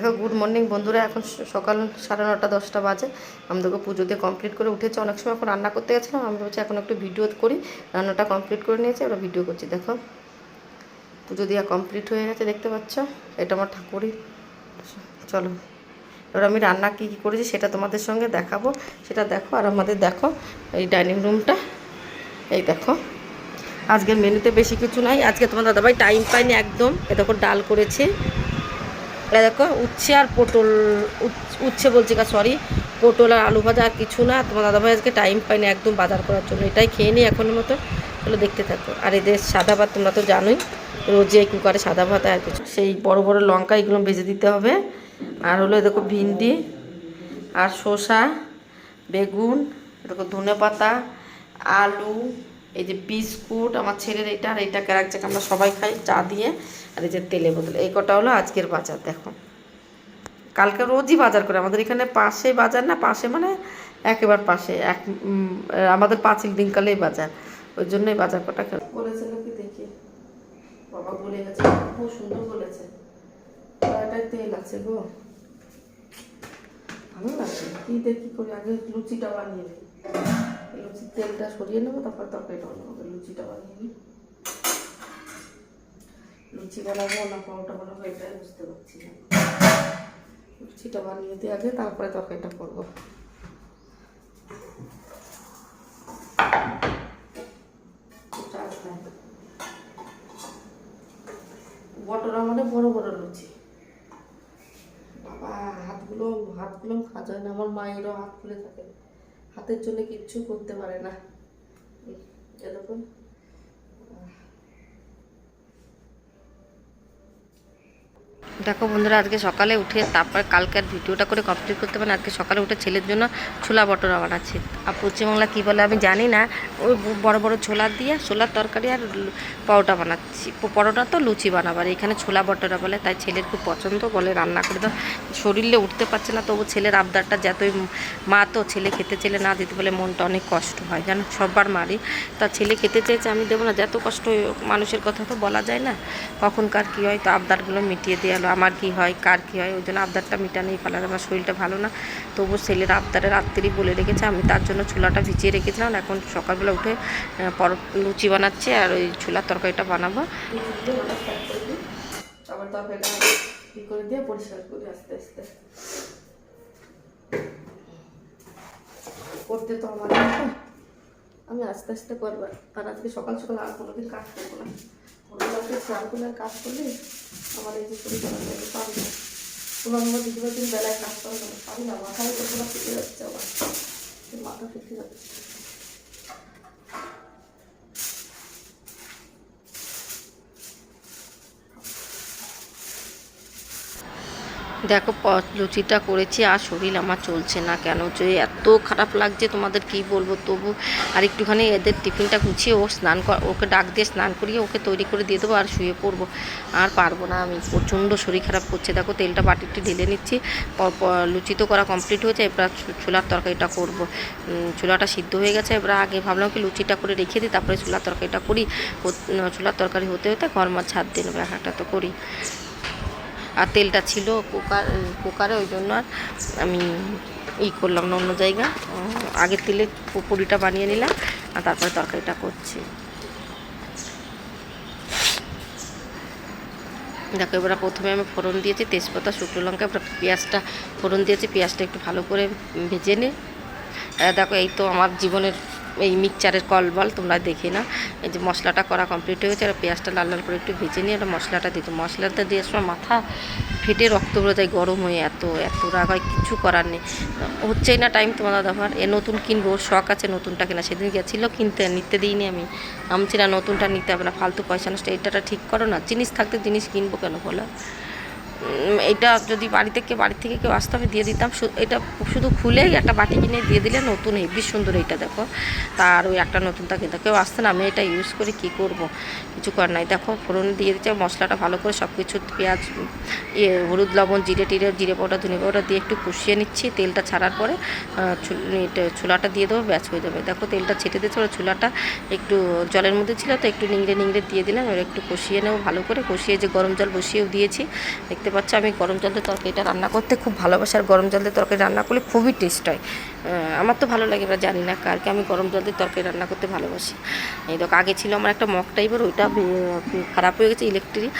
দেখো good morning বন্ধুরা, এখন সকাল সাড়ে নটা, দশটা বাজে। আমি দেখো পুজো দিয়ে কমপ্লিট করে উঠেছে। অনেক সময় এখন রান্না করতে গেছিলাম, আমি বলছি এখন একটু ভিডিও করি। রান্নাটা কমপ্লিট করে নিয়েছি ওরা ভিডিও করছি। দেখো, পুজো দেওয়া কমপ্লিট হয়ে গেছে, দেখতে পাচ্ছ? এটা আমার ঠাকুরই। চলো, এবার আমি রান্না কী কী করেছি সেটা তোমাদের সঙ্গে দেখাবো। সেটা দেখো আর আমাদের দেখো, এই ডাইনিং রুমটা এই দেখো, আজকের মেনুতে বেশি কিছু নাই। আজকে তোমার দাদাভাই টাইম পাইনি একদম। এ দেখো, ডাল করেছে। এটা দেখো, উচ্ছে আর পটল উচ- উচ্ছে বলছি কা সরি পটল আর আলু ভাজা আর কিছু না। তোমার দাদাভাই আজকে টাইম পাইনি একদম বাজার করার জন্য। এটাই খেয়ে নিই এখনের মতো। তাহলে দেখতে থাকো। আর এদের সাদা ভাত তোমরা তো জানোই, রোজে কুকারে সাদা ভাত আর কিছু। সেই বড় বড় লঙ্কা এগুলো ভেজে দিতে হবে। আর হলো দেখো ভিন্ডি আর শসা, বেগুন দেখো ধনে পাতা, আলু, এই যে বিস্কুট, আমার ছেলের এটা আর এইটা ক্যারাকচাক আমরা সবাই খাই, চা দিয়ে। আর এই যে তেলে বোতলে এই কটা হলো আজকের বাজার, দেখো। কালকে রোজই বাজার করে, আমাদের এখানে পাশে বাজার না, পাশে মানে একেবারে পাশে, এক আমাদের পাঁচিল দিনকালেই বাজার, ওই জন্যই বাজার কটা খেল। বলেছে নাকি দেখি? বাবা বলে গেছে, খুব সুন্দর বলেছে। তেল আছে গো। ভালো লাগছে। কি দেখি করি? আগে লুচিটা বানিয়ে নিই। লুচির তেলটা সরিয়ে নেব, তারপর তরকারিটা বানাবো। লুচিটা বানিয়ে নিই। লুচি বানাবো না পরোটা বানাবো এটাই বুঝতে পারছি না। লুচিটা বানিয়ে দিয়ে আগে তারপরে তরকারিটা করব। বটরা মানে বড় বড় লুচি। বাবা হাতগুলো হাতগুলো হয় না আমার মায়েরও হাত খুলে থাকে। হাতের জন্য কিচ্ছু করতে পারে না। এই, এ দেখুন দেখো বন্ধুরা, আজকে সকালে উঠে তারপর কালকে আর ভিডিওটা করে কমপ্লিট করতে পারেন আজকে সকালে উঠে ছেলের জন্য ছোলা বটরা বানাচ্ছি। আর পশ্চিমবাংলা কী বলে আমি জানি না। ওই বড় বড় ছোলা দিয়ে ছোলার তরকারি আর পরোটা বানাচ্ছি। পরোটা তো লুচি বানাবার এখানে ছোলা বটরা বলে, তাই ছেলের খুব পছন্দ বলে রান্না করে দাও। শরীরে উঠতে পারছে না, তবু ছেলের আবদারটা যতই মা তো ছেলে খেতে চেলে না দিতে বলে মনটা অনেক কষ্ট হয়, জানো? সববার মারি তা ছেলে খেতে চেয়েছে আমি দেবো না যত কষ্ট, মানুষের কথা তো বলা যায় না। কখনকার কী হয়, তো আবদারগুলো মিটিয়ে দিয়ে এলো। আমার কি হয়, কার কী হয়, ওই জন্য আবদারটা মিটানোই ফেলার আমার শরীরটা ভালো না। তবু ছেলের আবদারে রাত্রি বলে রেখেছে, আমি তার জন্য ছোলাটা ভিজিয়ে রেখেছিলাম, এখন সকালবেলা উঠে পর লুচি বানাচ্ছে আর ওই ছোলার তরকারিটা বানাবো। আবার দিয়ে পরিষ্কার করি আস্তে আস্তে। করতে তো আমার আমি আস্তে আস্তে করব, আর আজকে সকাল সকাল আর কোনোদিন কাজ করব না। কোনোদিন স্নান কাজ করলে আমার এই যে পরিচালনা পারি না। তোমার আমার দ্বিতীয় দিন বেলায় কাজ করা যাবে পারি না, মাথায় তো পুরো ফেটে যাচ্ছে আমার মাথা ফেটে যাচ্ছে। দেখো লুচিটা করেছি, আর শরীর আমার চলছে না কেন? যে এত খারাপ লাগছে তোমাদের, কি বলব? তবু আর একটুখানি এদের টিফিনটা গুছিয়ে ও স্নান কর, ওকে ডাক দিয়ে স্নান করিয়ে ওকে তৈরি করে দিয়ে দেবো, আর শুয়ে পড়ব। আর পারব না আমি, প্রচণ্ড শরীর খারাপ করছে। দেখো, তেলটা বাটিতে ঢেলে নিচ্ছি লুচি তো করা কমপ্লিট হয়েছে, এবার ছোলার তরকারিটা করব। ছোলাটা সিদ্ধ হয়ে গেছে, এবার আগে ভাবলাম কি লুচিটা করে রেখে দিই, তারপরে ছোলার তরকারিটা করি। ছোলার তরকারি হতে হতে ঘর মাছ ছাদ নেব একটা তো করি। আর তেলটা ছিল কুকার, কুকারে, ওই জন্য আর আমি ই করলাম না অন্য জায়গা। আগে তেলে পুরিটা বানিয়ে নিলাম আর তারপরে তরকারিটা করছি। দেখো, এবার প্রথমে আমি ফোড়ন দিয়েছি, তেজপাতা, শুকনো লঙ্কা, এবার পেঁয়াজটা, ফোড়ন দিয়েছি, পেঁয়াজটা একটু ভালো করে ভেজে নিই দেখো, এই তো আমার জীবনের এই মিক্সচারের কল বল, তোমরা দেখে না এই যে মশলাটা করা কমপ্লিট হয়ে গেছে আর পেঁয়াজটা লাল লাল করে একটু ভেজে নিয়ে আর মশলাটা দিতে মশলাটা দিয়ে সময় মাথা ফেটে রক্ত যায় গরম হয়ে এত এত রাগ হয়, কিছু করার নেই। হচ্ছেই না টাইম তোমার দাদাভার এ নতুন কিনবো, ওর শখ আছে নতুনটা কেনা। সেদিন গেছিল কিনতে, নিতে দিইনি আমি। আমছি না, নতুনটা নিতে হবে না, ফালতু পয়সা নষ্ট এইটা ঠিক করো না। জিনিস থাকতে জিনিস কিনবো কেন বলো? এটা যদি বাড়ি থেকে বাড়ি থেকে কেউ আসতে হবে দিয়ে দিতাম। এটা শুধু খুলেই একটা বাটি কিনে দিয়ে দিলে নতুন হেবি সুন্দর এটা দেখো। তার ওই একটা নতুন নতুনটা কিনতে কেউ আসতে না। আমি এটা ইউজ করে, কি করব? কিছু করার নাই। দেখো, ফোড়ন দিয়ে দিচ্ছে, মশলাটা ভালো করে সব কিছু পেঁয়াজ ইয়ে হলুদ, লবণ, জিরে টিরে, জিরে পাউডার, ধনে পাউডার দিয়ে একটু কষিয়ে নিচ্ছি। তেলটা ছাড়ার পরে ছোলাটা দিয়ে দেবো ব্যাচ হয়ে যাবে। দেখো, তেলটা ছেটে দিয়েছে, ওরা ছোলাটা একটু জলের মধ্যে ছিল, তো একটু নিংড়ে নিংড়ে দিয়ে দিলাম। এবার একটু কষিয়ে নেব ভালো করে। কষিয়ে যে গরম জল বসিয়েও দিয়েছি, দেখতে দেখতে পাচ্ছ, আমি গরম জল দিয়ে তরকারিটা রান্না করতে খুব ভালোবাসি, আর গরম জল দিয়ে তরকারি রান্না করলে খুবই টেস্ট হয়। আমার তো ভালো লাগে, এবার জানি না কারকে আমি গরম জল দিয়ে তরকারি রান্না করতে ভালোবাসি। এই দেখো, আগে ছিল আমার একটা মগ টাইপের ওইটা খারাপ হয়ে গেছে ইলেকট্রিক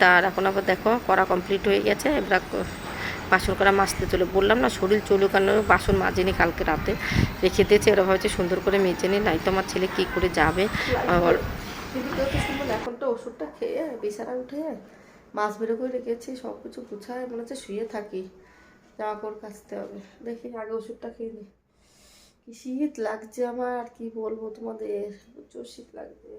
তার এখন আবার দেখো, করা কমপ্লিট হয়ে গেছে, এবার বাসন করা মাজতে চলে, বললাম না, শরীর চলুক কেন বাসন মাজেনি কালকে রাতে। রেখে দিয়েছে, এরা ভাবছে সুন্দর করে মেজে নি, নাই তো আমার ছেলে কী করে যাবে এখন তো ওষুধটা খেয়ে বিছানা উঠে মাছ বেরো করে রেখেছি সব কিছু গুছায় মনে হচ্ছে শুয়ে থাকি। জামা কাপড় কাচতে হবে। দেখি আগে ওষুধটা খেয়ে নি। কি শীত লাগছে আমার, আর কি বলব তোমাদের? প্রচুর শীত লাগছে।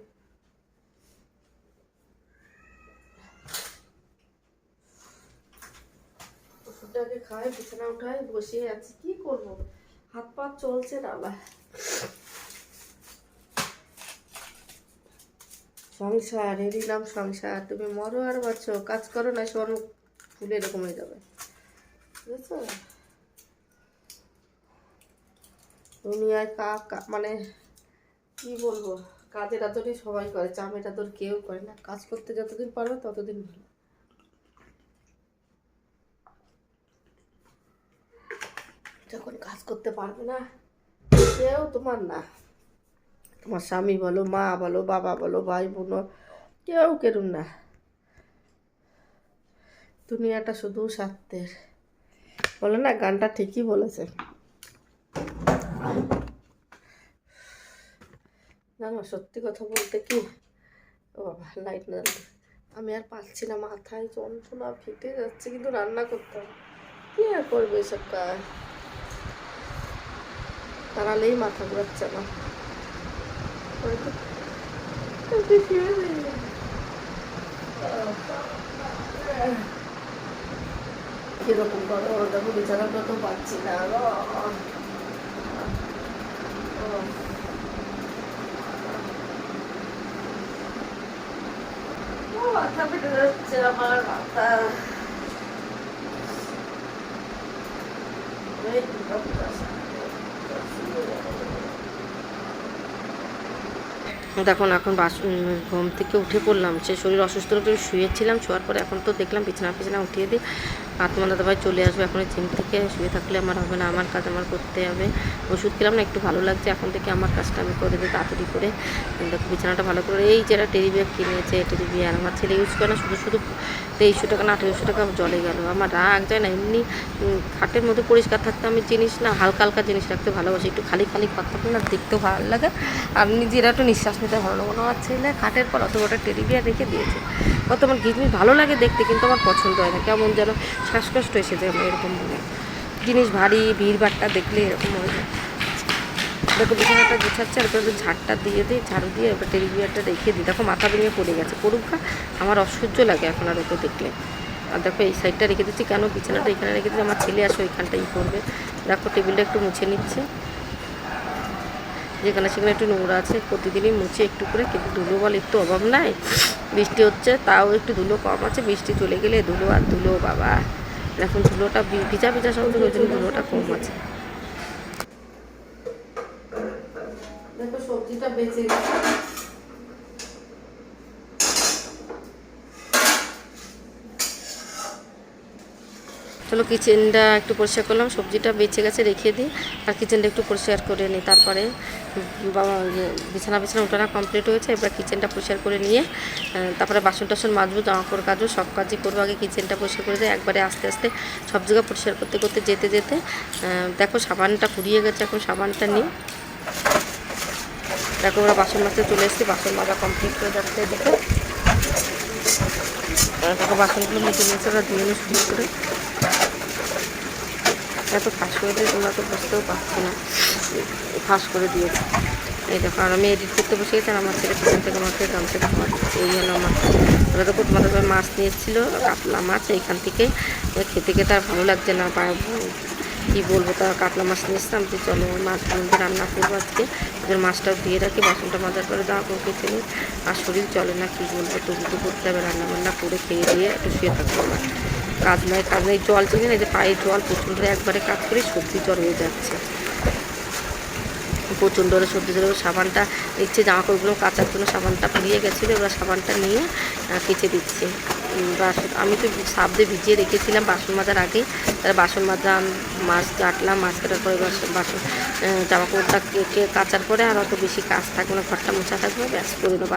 ওষুধটাকে খাই, বিছানা উঠাই বসে আছি। কি করব? হাত পা চলছে না আবার সংসার এরই নাম সংসার, তুমি মরো আর বাঁচো, কাজ করো না সর ফুলে এরকম হয়ে যাবে। বুঝেছ? দুনিয়ায় কা- মানে কি বলব? কাজের আদরই সবাই করে চামের আদর কেউ করে না। কাজ করতে যতদিন পারবে ততদিন ভালো। যখন কাজ করতে পারবে না, কেউ তোমার না। তোমার স্বামী বলো, মা বলো, বাবা বলো, ভাই বোন, কেউ কেরুন না। দুনিয়াটা শুধু স্বার্থের। বলে না, গানটা ঠিকই বলেছে। না সত্যি কথা বলতে কি, ও বাবা লাইট না। আমি আর পাচ্ছি না, মাথায় যন্ত্রণা ফেটে যাচ্ছে, কিন্তু রান্না করতে হবে। কি আর করবে এসব কাজ? দাঁড়ালেই মাথা ঘুরাচ্ছে আমার। কীরকম করো দেখো বিছানাটা তো পাচ্ছি না মাথা ফেটে যাচ্ছে আমার মাথা দেখুন, এখন বাস ঘুম থেকে উঠে পড়লাম। সে শরীর অসুস্থ শুয়েছিলাম, শোয়ার পরে এখন তো দেখলাম বিছানা পিছনা উঠিয়ে দিই আত্মা দাদা ভাই চলে আসবে এখন জিম থেকে, শুয়ে থাকলে আমার হবে না, আমার কাজ আমার করতে হবে। ওষুধ খেলাম না, একটু ভালো লাগছে, এখন থেকে আমার কাজটা আমি করে দিই তাড়াতাড়ি করে। দেখো বিছানাটা ভালো করে, এই যেটা টেরি ব্যাগ কিনেছে টেরি আমার ছেলে ইউজ করে না, শুধু শুধু তেইশশো টাকা না, আঠেরোশো টাকা জলে গেল। আমার রাগ যায় না, এমনি খাটের মধ্যে পরিষ্কার থাকতে আমি জিনিস না, হালকা হালকা জিনিস রাখতে ভালোবাসি, একটু খালি খালি থাকলে না দেখতেও ভালো লাগে। আর নিজেরা একটু নিঃশ্বাস নিতে ভালো লাগে। আমার ছেলে খাটের পর অত বড় বিয়ার রেখে দিয়েছে। কত আমার জিনিস ভালো লাগে দেখতে, কিন্তু আমার পছন্দ হয় না। কেমন যেন শ্বাসকষ্ট এসে যায় আমার এরকম মনে। জিনিস ভারী ভিড় ভাড়টা দেখলে এরকম মনে হয়। দেখো, বিছানাটা গুছাচ্ছে, আর এবার ঝাড়টা দিয়ে দিই, ঝাড়ু দিয়ে এবার টেলিভিশনটা রেখে দিই। দেখো, মাথা ভেঙে পড়ে গেছে। পড়ুক আমার অসহ্য লাগে এখন আর ওকে দেখলে। আর দেখো, এই সাইডটা রেখে দিচ্ছি। কেন বিছানাটা এখানে রেখে দিচ্ছি? আমার ছেলে আসো ওইখানটা করবে। দেখো, টেবিলটা একটু মুছে নিচ্ছে। যেখানে সেখানে একটু নোংরা আছে প্রতিদিনই মুছে একটু করে কিন্তু ধুলো বল একটু অভাব নাই। বৃষ্টি হচ্ছে তাও একটু ধুলো কম আছে বৃষ্টি চলে গেলে ধুলো আর ধুলো বাবা। এখন ধুলোটা ভিজা ভিজা সব ওই জন্য ধুলোটা কম আছে। দেখো সবজিটা বেঁচে গেছে। চলো কিচেনটা একটু পরিষ্কার করলাম সবজিটা বেঁচে গেছে রেখে দিই। আর কিচেনটা একটু পরিষ্কার করে নিই তারপরে বিছানা বিছানা উঠানো কমপ্লিট হয়েছে, এবার কিচেনটা পরিষ্কার করে নিয়ে তারপরে বাসন টাসন মাজবো, জামা কাপড় কাজও সব কাজই করব। আগে কিচেনটা পরিষ্কার করে দেয় একবারে আস্তে আস্তে সব জায়গা পরিষ্কার করতে করতে যেতে যেতে দেখো সাবানটা ফুরিয়ে গেছে, এখন সাবানটা নিই। দেখো ওরা বাসন মাজতে চলে এসেছি, বাসন মাজা কমপ্লিট হয়ে যাচ্ছে, দেখো। দেখো বাসনগুলো মেজে নিয়েছে, ওরা ধুয়ে নিয়ে করে এত ফাঁস করে দিয়ে তোমরা তো বুঝতেও পারছ না। ফাঁস করে দিয়েছে। এই দেখো, আর আমি এডিট করতে বসে গেছি, আর আমার ছেলে পিছন থেকে আমার আমাকে গামছা খাওয়াচ্ছে এই হলো আমার ওরা দেখো তোমাদের মাছ নিয়ে এসেছিল কাতলা মাছ, এইখান থেকে। খেতে খেতে আর ভালো লাগছে না, বা কী বলব, তা কাতলা মাছ নিয়ে এসছিলাম যে চলো মাছগুলো দিয়ে রান্না করব আজকে। ওদের মাছটাও দিয়ে রাখি, বাসনটা মাজার পরে করে খেতে নিই আর শরীর চলে না, কী বলব, তবু তো করতে হবে রান্না বান্না করে খেয়ে দিয়ে একটু শুয়ে থাকব আমার কাজ নয় কাজ নেই জল চেনে না যে পায়ে জল প্রচণ্ড, একবারে কাজ করে সর্দি জ্বর হয়ে যাচ্ছে। প্রচণ্ড করে সর্দি জ্বর সাবানটা ইচ্ছে জামা কাপড়গুলো কাচার জন্য সাবানটা পুড়িয়ে গেছিল, এবার সাবানটা নিয়ে কেচে দিচ্ছি। বাসন, আমি তো সাপ দিয়ে ভিজিয়ে রেখেছিলাম বাসন মাজার আগে, তারপরে বাসন মাজা মাছ কাটলাম, মাছ কাটার পরে বাসন বাসন জামা কাপড়টা কেটে কাচার পরে আর অত বেশি কাজ থাকবে না, ঘরটা মোছা থাকবে, ব্যাস করে নেব